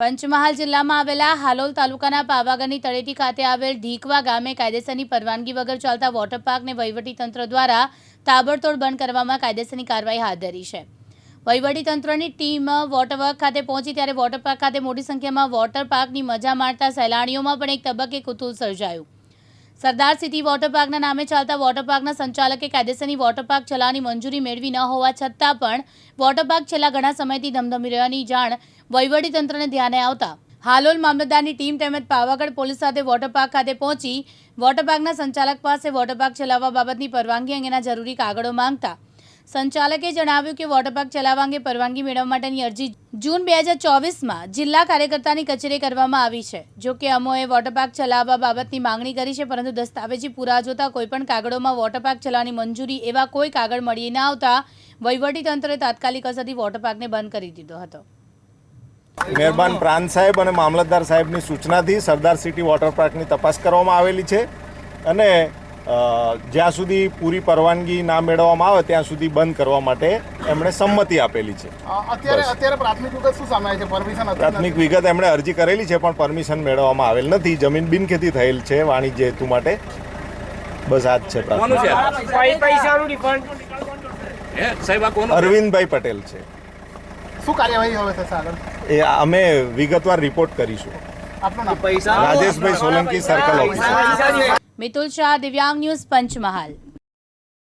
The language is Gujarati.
પંચમહાલ જિલ્લામાં આવેલા હાલોલ તાલુકાના પાવાગઢની તળેટી ખાતે આવેલ ઢીકવા ગામે કાયદેસરની પરવાનગી વગર ચાલતા વોટર પાર્કને વહીવટીતંત્ર દ્વારા તાબડતોડ બંધ કરવામાં કાયદેસરની કાર્યવાહી હાથ ધરી છે. વહીવટીતંત્રની ટીમ વોટર પાર્ક ખાતે પહોંચી ત્યારે વોટર પાર્ક ખાતે મોટી સંખ્યામાં વોટર પાર્કની મજા માણતા સહેલાણીઓમાં પણ એક તબક્કે કુતુલ સર્જાયું. સરદાર સિટી વોટર પાર્કના નામે ચાલતા વોટર પાર્કના સંચાલકે કાયદેસરની વોટર પાર્ક ચલાવવાની મંજૂરી મેળવી ન હોવા છતાં પણ વોટર પાર્ક છેલ્લા ઘણા સમયથી ધમધમી રહ્યાની જાણ વહીવટીતંત્રને ધ્યાને આવતા હાલોલ મામલતદારની ટીમ તેમજ પાવાગઢ પોલીસ સાથે વોટર પાર્ક ખાતે પહોંચી વોટર પાર્કના સંચાલક પાસે વોટર પાર્ક ચલાવવા બાબતની પરવાનગી અંગેના જરૂરી કાગળો માંગતા સંચાલકે જણાવ્યું કે વોટર પાર્ક ચલાવવા અંગે પરવાનગી મેળવવા માટેની અરજી જૂન બે હજાર ચોવીસમાં જિલ્લા કાર્યકર્તાની કચેરી કરવામાં આવી છે. જો કે અમોએ વોટર પાર્ક ચલાવવા બાબતની માંગણી કરી છે, પરંતુ દસ્તાવેજી પુરા જોતા કોઈપણ કાગળોમાં વોટર પાર્ક ચલાવવાની મંજૂરી એવા કોઈ કાગળ મળી ન આવતા વહીવટીતંત્રે તાત્કાલિક અસરથી વોટર પાર્કને બંધ કરી દીધો હતો. મહેરબાન પ્રાંત સાહેબ અને મામલતદાર સાહેબની સૂચનાથી સરદાર સિટી વોટર પાર્કની તપાસ કરવામાં આવેલી છે અને જ્યાં સુધી પૂરી પરવાનગી ના મેળવવામાં આવે ત્યાં સુધી બંધ કરવા માટે એમણે સંમતિ આપેલી છે. અત્યારે અત્યારે પ્રાથમિક વિગત શું સામે છે? પરમિશન પ્રાથમિક વિગત એમણે અરજી કરેલી છે પણ પરમિશન મેળવવામાં આવેલ નથી. જમીન બિનખેતી થયેલ છે વાણિજ્ય હેતુ માટે. બસ આ જ છે અરવિંદભાઈ પટેલ છે. શું કાર્યવાહી હવે થશે આગળ? એ અમે વિગતવાર રિપોર્ટ કરીશું. રાજેશભાઈ સોલંકી સર્કલ ઓફિસર પૈસા મિતુલ શાહ દિવ્યાંગ ન્યૂઝ પંચમહાલ.